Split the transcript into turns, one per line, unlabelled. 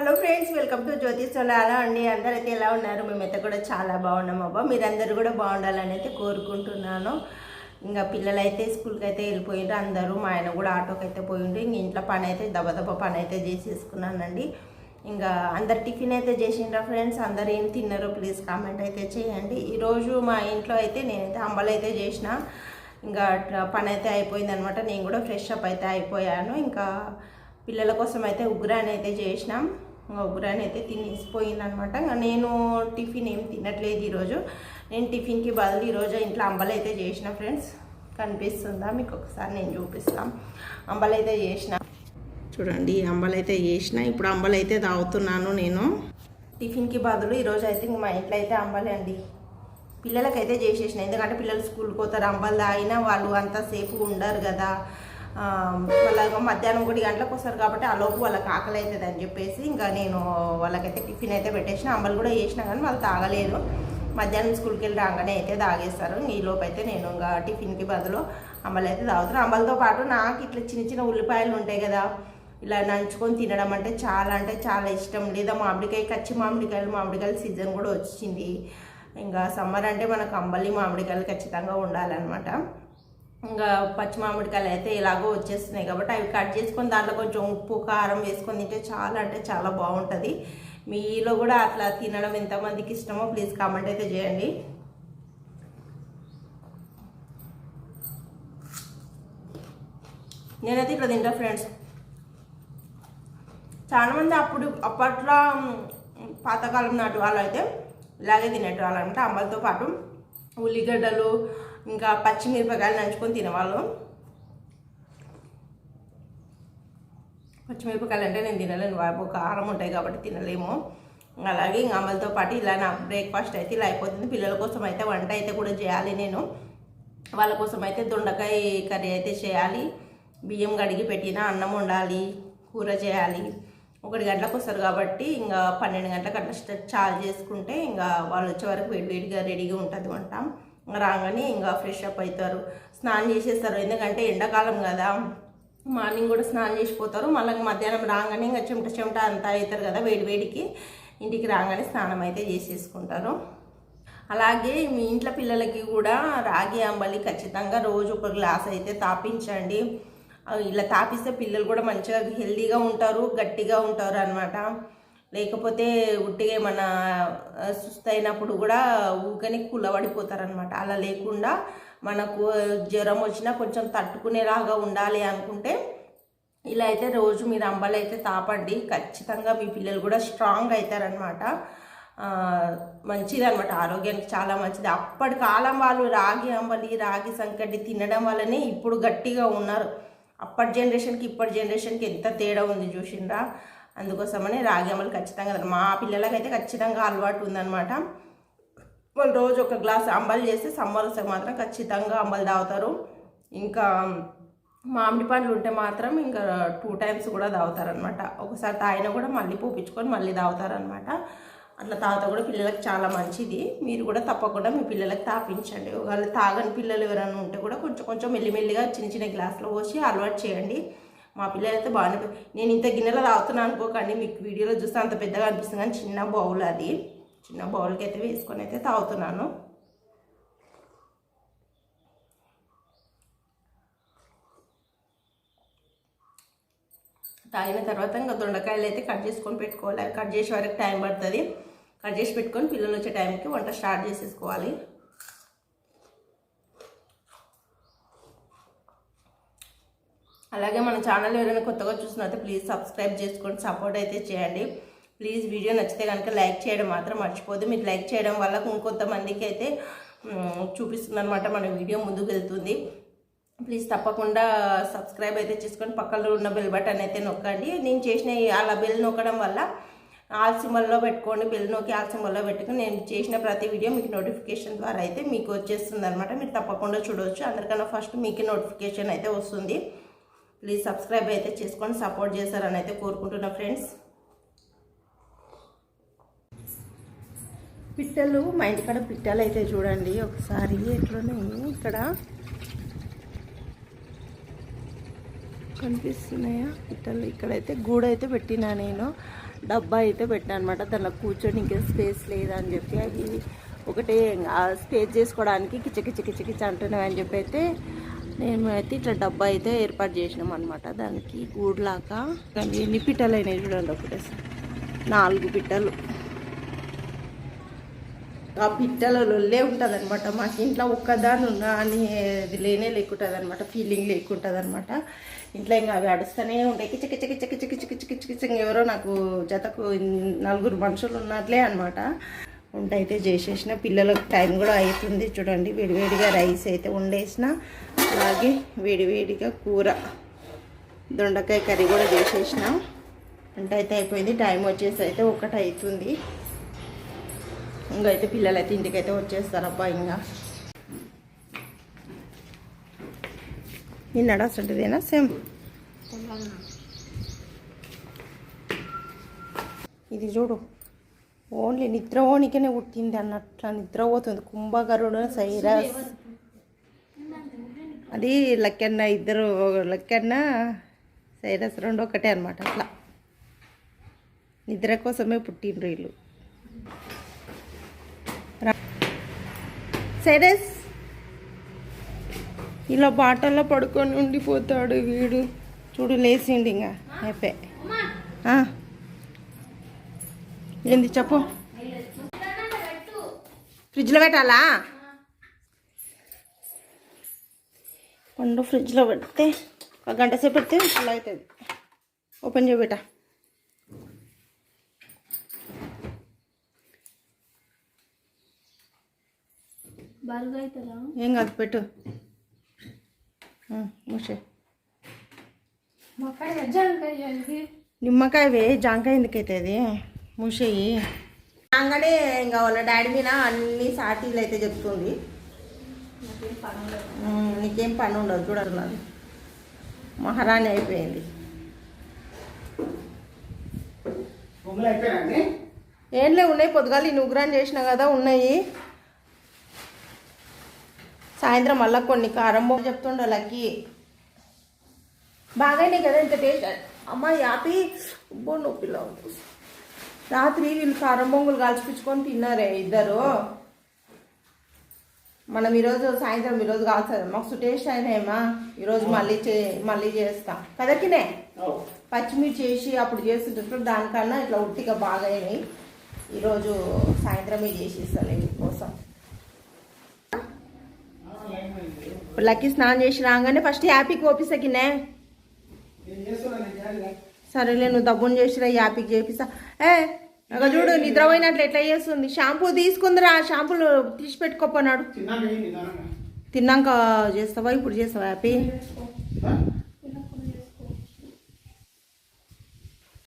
Hello friends welcome to Jyothi సోలాలా అండి. అందరైతే ఎలా ఉన్నారు? మేమైతే కూడా చాలా బాగున్నాం అబ్బా. మీరందరూ కూడా బాగుండాలని అయితే కోరుకుంటున్నాను. ఇంకా పిల్లలు అయితే స్కూల్కి అయితే వెళ్ళిపోయిండ్రు. అందరూ మా ఆయన కూడా ఆటోకి అయితే పోయిండ్రు ఇంక ఇంట్లో పని అయితే దబదబ పని అయితే చేసేసుకున్నానండి. ఇంకా అందరు టిఫిన్ అయితే చేసిండ్రా ఫ్రెండ్స్? అందరు ఏం తిన్నారో ప్లీజ్ కామెంట్ అయితే చేయండి. ఈరోజు మా ఇంట్లో అయితే నేనైతే అంబలు అయితే చేసిన. ఇంకా అట్లా పని అయితే అయిపోయింది అనమాట నేను కూడా ఫ్రెష్ అప్ అయితే అయిపోయాను. ఇంకా పిల్లల కోసం అయితే ఉగ్రాన్ని అయితే చేసినాం. ఉగ్రాని అయితే తినేసిపోయింది అనమాట నేను టిఫిన్ ఏం తినట్లేదు ఈరోజు. నేను టిఫిన్కి బదులు ఈరోజు ఇంట్లో అంబలు అయితే చేసిన ఫ్రెండ్స్. కనిపిస్తుందా మీకు? ఒకసారి నేను చూపిస్తాను అంబలు అయితే చేసిన. చూడండి అంబలు అయితే చేసిన. ఇప్పుడు అంబలు అయితే తాగుతున్నాను నేను. టిఫిన్కి బదులు ఈరోజు అయితే మా ఇంట్లో అయితే అంబలే అండి. పిల్లలకైతే చేసేసిన. ఎందుకంటే పిల్లలు స్కూల్కి పోతారు అంబలు తాగినా వాళ్ళు అంతసేపు ఉండరు కదా. వాళ్ళ మధ్యాహ్నం ఒకటి గంటలకు వస్తారు కాబట్టి ఆ లోపు వాళ్ళకి ఆకలి అవుతుంది అని చెప్పేసి ఇంకా నేను వాళ్ళకైతే టిఫిన్ అయితే పెట్టేసిన అంబలు కూడా చేసినా కానీ వాళ్ళు తాగలేదు. మధ్యాహ్నం స్కూల్కి వెళ్ళి రాగానే అయితే తాగేస్తారు. ఈ లోపు అయితే నేను ఇంకా టిఫిన్కి బదులు అంబలు అయితే తాగుతాను అంబలతో పాటు నాకు ఇట్లా చిన్న చిన్న ఉల్లిపాయలు ఉంటాయి కదా ఇలా నంచుకొని తినడం అంటే చాలా అంటే చాలా ఇష్టం. లేదా మామిడికాయ కచ్చి మామిడికాయలు మామిడికాయల సీజన్ కూడా వచ్చింది. ఇంకా సమ్మర్ అంటే మనకు అంబలి మామిడికాయలు ఖచ్చితంగా ఉండాలన్నమాట. ఇంకా పచ్చి మామిడికాయలు అయితే ఇలాగో వచ్చేస్తున్నాయి కాబట్టి అవి కట్ చేసుకొని దాంట్లో కొంచెం ఉప్పు కారం వేసుకొని తింటే చాలా అంటే చాలా బాగుంటుంది. మీలో కూడా అట్లా తినడం ఎంతమందికి ఇష్టమో ప్లీజ్ కామెంట్ అయితే చేయండి. నేనైతే ఇట్లా తింటా ఫ్రెండ్స్. చాలా మంది అప్పుడు అప్పట్లో పాతకాలం నాటి వాళ్ళు అయితే ఇలాగే తినేటి వాళ్ళు అనమాట. అమ్మలతో పాటు ఉల్లిగడ్డలు ఇంకా పచ్చిమిరపకాయలు నంచుకొని తినేవాళ్ళు. పచ్చిమిరపకాయలు అంటే నేను తినలేను బాబు కారం ఉంటాయి కాబట్టి తినలేము. అలాగే ఇంకా అమలతో పాటు ఇలా నా బ్రేక్ఫాస్ట్ అయితే ఇలా అయిపోతుంది. పిల్లల కోసం అయితే వంట అయితే కూడా చేయాలి నేను. వాళ్ళ కోసం అయితే దొండకాయ కర్రీ అయితే చేయాలి. బియ్యం కడిగి పెట్టిన అన్నం వండాలి కూర చేయాలి. ఒకటి గంటలకు వస్తారు కాబట్టి ఇంకా పన్నెండు గంటలకు అట్లా స్ట- చాలు చేసుకుంటే ఇంకా వాళ్ళు వచ్చే వరకు వేడివేడిగా రెడీగా ఉంటుంది వంట. రాగానే ఇంకా ఫ్రెష్ అప్ అవుతారు స్నానం చేసేస్తారు. ఎందుకంటే ఎండాకాలం కదా. మార్నింగ్ కూడా స్నానం చేసిపోతారు మళ్ళీ మధ్యాహ్నం రాగానే ఇంకా చెమట చెమట అంతా అవుతారు కదా వేడి వేడికి. ఇంటికి రాగానే స్నానం అయితే చేసేసుకుంటారు. అలాగే మీ ఇంట్లో పిల్లలకి కూడా రాగి అంబలి ఖచ్చితంగా రోజు ఒక గ్లాస్ అయితే తాపించండి. ఇలా తాపిస్తే పిల్లలు కూడా మంచిగా హెల్దీగా ఉంటారు గట్టిగా ఉంటారు అనమాట లేకపోతే ఉట్టిగా మన సుస్తైనప్పుడు కూడా ఊకని కుల్లబడిపోతారు అనమాట అలా లేకుండా మనకు జ్వరం వచ్చినా కొంచెం తట్టుకునేలాగా ఉండాలి అనుకుంటే ఇలా అయితే రోజు మీరు అంబలు అయితే తాపండి. ఖచ్చితంగా మీ పిల్లలు కూడా స్ట్రాంగ్ అవుతారనమాట మంచిది అనమాట ఆరోగ్యానికి చాలా మంచిది. అప్పటి కాలం వాళ్ళు రాగి అంబలి రాగి సంకటి తినడం వల్లనే ఇప్పుడు గట్టిగా ఉన్నారు. అప్పటి జనరేషన్కి ఇప్పటి జనరేషన్కి ఎంత తేడా ఉంది చూసిండ్రా? అందుకోసమని రాగి అమ్మలు ఖచ్చితంగా మా పిల్లలకైతే ఖచ్చితంగా అలవాటు ఉందన్నమాట. వాళ్ళు రోజు ఒక గ్లాస్ అంబలి చేస్తే సమ్మర్ మాత్రం ఖచ్చితంగా అంబలి తాగుతారు. ఇంకా మామిడి పండ్లు ఉంటే మాత్రం ఇంకా టూ టైమ్స్ కూడా తాగుతారనమాట ఒకసారి తాగినా కూడా మళ్ళీ పూపించుకొని మళ్ళీ తాగుతారనమాట అట్లా తాగుతా కూడా పిల్లలకు చాలా మంచిది. మీరు కూడా తప్పకుండా మీ పిల్లలకు తాపించండి. ఒకవేళ తాగని పిల్లలు ఎవరైనా ఉంటే కూడా కొంచెం కొంచెం మెల్లిమెల్లిగా చిన్న చిన్న గ్లాసులో పోసి అలవాటు చేయండి. మా పిల్లలు అయితే బాగానే నేను ఇంత గిన్నెలో తాగుతున్నాను అనుకోకండి మీకు వీడియోలో చూస్తే అంత పెద్దగా అనిపిస్తుంది కానీ చిన్న బౌల్ అది. చిన్న బౌల్కి అయితే వేసుకొని అయితే తాగుతున్నాను. తాగిన తర్వాత ఇంకా దొండకాయలు అయితే కట్ చేసుకొని పెట్టుకోవాలి. కట్ చేసే వరకు టైం పడుతుంది. కట్ చేసి పెట్టుకొని పిల్లలు వచ్చే టైంకి వంట స్టార్ట్ చేసేసుకోవాలి. అలాగే మన ఛానల్ ఎవరైనా కొత్తగా చూసినట్టు ప్లీజ్ సబ్స్క్రైబ్ చేసుకొని సపోర్ట్ అయితే చేయండి. ప్లీజ్ వీడియో నచ్చితే కనుక లైక్ చేయడం మాత్రం మర్చిపోదు మీరు లైక్ చేయడం వల్ల ఇంకొంతమందికి అయితే చూపిస్తుంది అనమాట మన వీడియో ముందుకు వెళ్తుంది. ప్లీజ్ తప్పకుండా సబ్స్క్రైబ్ అయితే చేసుకొని పక్కలో ఉన్న బెల్ బటన్ అయితే నొక్కండి. నేను చేసిన అలా బెల్ నొక్కడం వల్ల ఆల్ సింబల్లో పెట్టుకోండి. బెల్ నొక్కి ఆల్ సింబల్లో పెట్టుకుని నేను చేసిన ప్రతి వీడియో మీకు నోటిఫికేషన్ ద్వారా అయితే మీకు వచ్చేస్తుంది అనమాట మీరు తప్పకుండా చూడవచ్చు అందరికన్నా ఫస్ట్ మీకు నోటిఫికేషన్ అయితే వస్తుంది. ప్లీజ్ సబ్స్క్రైబ్ అయితే చేసుకొని సపోర్ట్ చేస్తారని అయితే కోరుకుంటున్నా ఫ్రెండ్స్ పిట్టలు మా ఇంటికాడ పిట్టలు అయితే చూడండి. ఒకసారి ఎట్లనే ఇక్కడ? కనిపిస్తున్నాయా? పిట్టలు. ఇక్కడైతే గూడ అయితే పెట్టినా నేను. డబ్బా అయితే పెట్టాను అనమాట దానిలో కూర్చొని ఇంకా స్పేస్ లేదని చెప్పి అది ఒకటే స్పేస్ చేసుకోవడానికి కిచకిచ కిచకిచ అంటున్నాయి అని చెప్పి అయితే నేను అయితే ఇట్లా డబ్బా అయితే ఏర్పాటు చేసినాం అనమాట దానికి గూడులాగా దానికి ఎన్ని పిట్టలు అయినాయి చూడండి ఒకటేసారి నాలుగు పిట్టలు. ఆ పిట్టలలో ఉంటుంది అనమాట మాకు ఇంట్లో ఒక్కదాని ఉన్నా అని అది లేనే లేకుంటుంది అనమాట ఫీలింగ్ లేకుంటుంది అనమాట ఇంట్లో ఇంకా అవి అడుస్తూనే ఉంటాయి. కిచ కిచ కిచ కిచ కిచ కిచ కిచ కిచ ఎవరో నాకు జతకు నలుగురు మనుషులు ఉన్నట్లే అనమాట వంట అయితే చేసేసిన. పిల్లలకు టైం కూడా అవుతుంది చూడండి. వేడివేడిగా రైస్ అయితే వండేసిన. అలాగే వేడివేడిగా కూర. దొండకాయ కర్రీ కూడా చేసేసిన. అంటే అయితే అయిపోయింది. టైం వచ్చేసి అయితే ఒకటి అవుతుంది. ఇంకా అయితే పిల్లలు అయితే ఇంటికైతే వచ్చేస్తారబ్బా ఇంకా నిన్న అసలుదేనా? సేమ్. ఇది చూడు. ఓన్లీ నిద్రపోనికనే పుట్టింది అన్నట్ల నిద్రపోతుంది. కుంభకరుడు సైరస్. అది లక్కన్న ఇద్దరు లక్కన్న సైరస్ రెండు ఒకటే అనమాట అట్లా. నిద్ర కోసమే పుట్టిండ్రు వీళ్ళు. సైరస్! ఇలా బాటల్లో పడుకొని ఉండిపోతాడు వీడు. చూడు లేచిండి ఇంకా అయిపోయి. ఏంది చెప్పు. ఫ్రిడ్జ్లో పెట్టాలా? పండు ఫ్రిడ్జ్లో పెడితే ఒక గంట సేపు పెడితే ఫుల్ అవుతుంది. ఓపెన్
అవుతుందా?
ఏం కాదు పెట్టు. మూసే
మొక్కాయ జాంకాయ
జాంకాయ అది మూసేయి. రాగానే ఇంకా వాళ్ళ డాడీ మీద అన్ని సాటీలు అయితే చెప్తుంది. నీకేం పని ఉండదు. చూడన్నారు మహారాణి అయిపోయింది.
బొమ్మలు అయిపోయారండి
ఏం లేవు ఉన్నాయి. పొద్దుగాల ఈ నుగ్రాన్ చేసిన కదా ఉన్నాయి. సాయంత్రం మళ్ళీ కొన్ని కారం బొమ్మ చెప్తుండే లక్కి. బాగానే కదా ఇంత టేస్ట్. అమ్మ యాపి. ఉబ్బో నొప్పిలో ఉంది. రాత్రి వీళ్ళు కారం బొంగులు కాల్చిపించుకొని తిన్నారే ఇద్దరు. మనం ఈరోజు సాయంత్రం ఈరోజు కాల్చదు మస్తు టేస్ట్ అయినాయమ్మా ఈరోజు మళ్ళీ చే మళ్ళీ చేస్తాం. కదకినే పచ్చిమిర్చి చేసి అప్పుడు చేస్తుంటే దానికన్నా ఇట్లా ఉట్టిగా బాగా అయినాయి. ఈరోజు సాయంత్రమే చేసి ఇస్తాను కోసం. ఇప్పుడు లక్కీ స్నానం చేసి రాగానే ఫస్ట్ యాపీకి
చేస్తున్నాను చేయాలి.
సరేలే నువ్వు దబ్బుని చేసిరా యాపీకి చేపిస్తా. ఏ చూడు నిద్ర పోయినట్లు ఎట్లా చేస్తుంది? షాంపూ తీసుకుందిరా షాంపూలు తీసి పెట్టుకోపోనాడు
తిన్నాక
చేస్తావా? ఇప్పుడు చేస్తావా?
హ్యాపీ